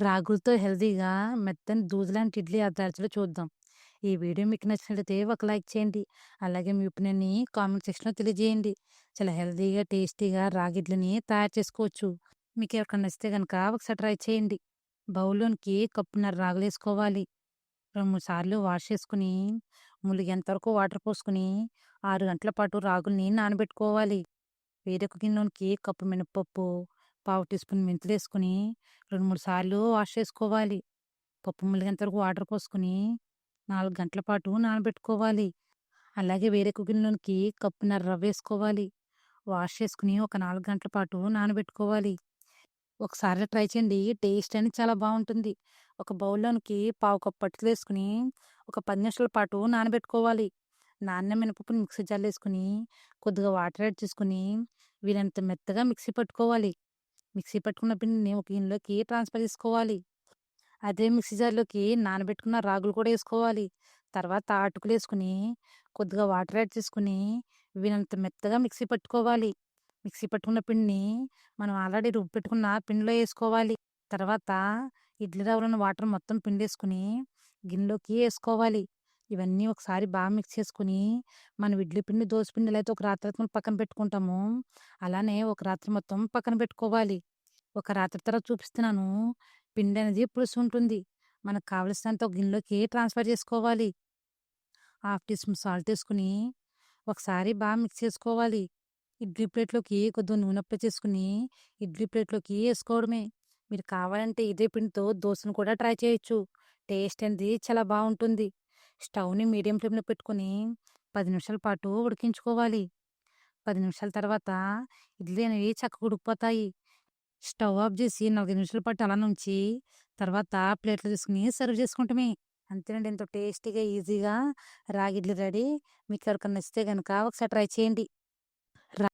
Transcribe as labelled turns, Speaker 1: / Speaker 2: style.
Speaker 1: రాగులతో హెల్తీగా మెత్తని దూదులాంటి ఇడ్లీ ఎలా చూద్దాం. ఈ వీడియో మీకు నచ్చినట్లయితే ఒక లైక్ చేయండి. అలాగే మీ ఒపీనియన్‌ని కామెంట్ సెక్షన్‌లో తెలియజేయండి. చాలా హెల్తీగా, టేస్టీగా రాగి ఇడ్లీని తయారు చేసుకోవచ్చు. మీకు ఎవరికైనా నచ్చితే కనుక ఒకసారి ట్రై చేయండి. బౌల్‌లోనికి కప్పున్నర రాగులేసుకోవాలి. 2, 3 సార్లు వాష్ చేసుకుని ములిగేంత వాటర్ పోసుకొని ఆరు గంటల పాటు రాగుల్ని నానబెట్టుకోవాలి. వేరొక గిన్నెలోనికి కప్పు మినపప్పు, పావు టీ స్పూన్ మెంతులేసుకొని 2, 3 సార్లు వాష్ చేసుకోవాలి. పప్పు ములిగేంత వరకు వాటర్ పోసుకొని నాలుగు గంటల పాటు నానబెట్టుకోవాలి. అలాగే వేరొక గిన్నెలోనికి కప్పున్నర రవ్వేసుకోవాలి. వాష్ చేసుకుని ఒక నాలుగు గంటల పాటు నానబెట్టుకోవాలి. ఒకసారి ట్రై చేయండి. టేస్ట్ అనేది చాలా బాగుంటుంది ఒక బౌల్‌లోనికి పావు కప్పు అటుకులేసుకొని ఒక పది నిమిషాల పాటు నానబెట్టుకోవాలి. నాన్న మినపప్పుని మిక్సీ జార్‌లో కొద్దిగా వాటర్ యాడ్ చేసుకొని వీలంత మెత్తగా మిక్సీ పట్టుకోవాలి. మిక్సీ పట్టుకున్న పిండిని ఒక గిన్నెలోకి ట్రాన్స్‌ఫర్ చేసుకోవాలి. అదే మిక్సీ జార్‌లోకి నానబెట్టుకున్న రాగులు కూడా వేసుకోవాలి తర్వాత అటుకులు వేసుకుని కొద్దిగా వాటర్ యాడ్ చేసుకొని వీనంత మెత్తగా మిక్సీ పట్టుకోవాలి. మిక్సీ పట్టుకున్న పిండిని మనం ఆల్రెడీ రుబ్బి పెట్టుకున్న పిండిలో వేసుకోవాలి తర్వాత ఇడ్లీ రవ్వలను వాటర్ మొత్తం పిండేసుకొని గిన్నెలోకి వేసుకోవాలి ఇవన్నీ ఒకసారి బాగా మిక్స్ చేసుకొని మనం ఇడ్లీ పిండి, దోశ పిండి ఎలా అయితే ఒక రాత్రి పక్కన పెట్టుకుంటాము అలానే ఒక రాత్రి మొత్తం పక్కన పెట్టుకోవాలి. ఒక రాత్రి తర్వాత చూపిస్తున్నాను. పిండి అనేది పులుసు ఉంటుంది. మనకు కావలసినంత ఒక గిన్నెలోకి ట్రాన్స్‌ఫర్ చేసుకోవాలి. హాఫ్ టీ స్పూన్ సాల్ట్ ఏసుకొని ఒకసారి బాగా మిక్స్ చేసుకోవాలి. ఇడ్లీ ప్లేట్‌లోకి కొద్దిగా నూనె చేసుకుని ఇడ్లీ ప్లేట్‌లోకి వేసుకోవడమే మీరు కావాలంటే ఇదే పిండితో దోశను కూడా ట్రై చేయొచ్చు. టేస్ట్ అనేది చాలా బాగుంటుంది స్టవ్‌ని మీడియం ఫ్లేమ్‌లో పెట్టుకొని పది నిమిషాల పాటు ఉడికించుకోవాలి. పది నిమిషాల తర్వాత ఇడ్లీ అనేవి చక్కగా ఉడికిపోతాయి. స్టవ్ ఆఫ్ చేసి నలభై నిమిషాల పాటు అలా ఉంచి తర్వాత ప్లేట్లు తీసుకొని సర్వ్ చేసుకుంటమే. అంతేనండి. ఎంతో టేస్టీగా, ఈజీగా రాగిడ్లు రెడీ. మీకు ఎవరికన్నా నచ్చితే కనుక ఒకసారి ట్రై చేయండి.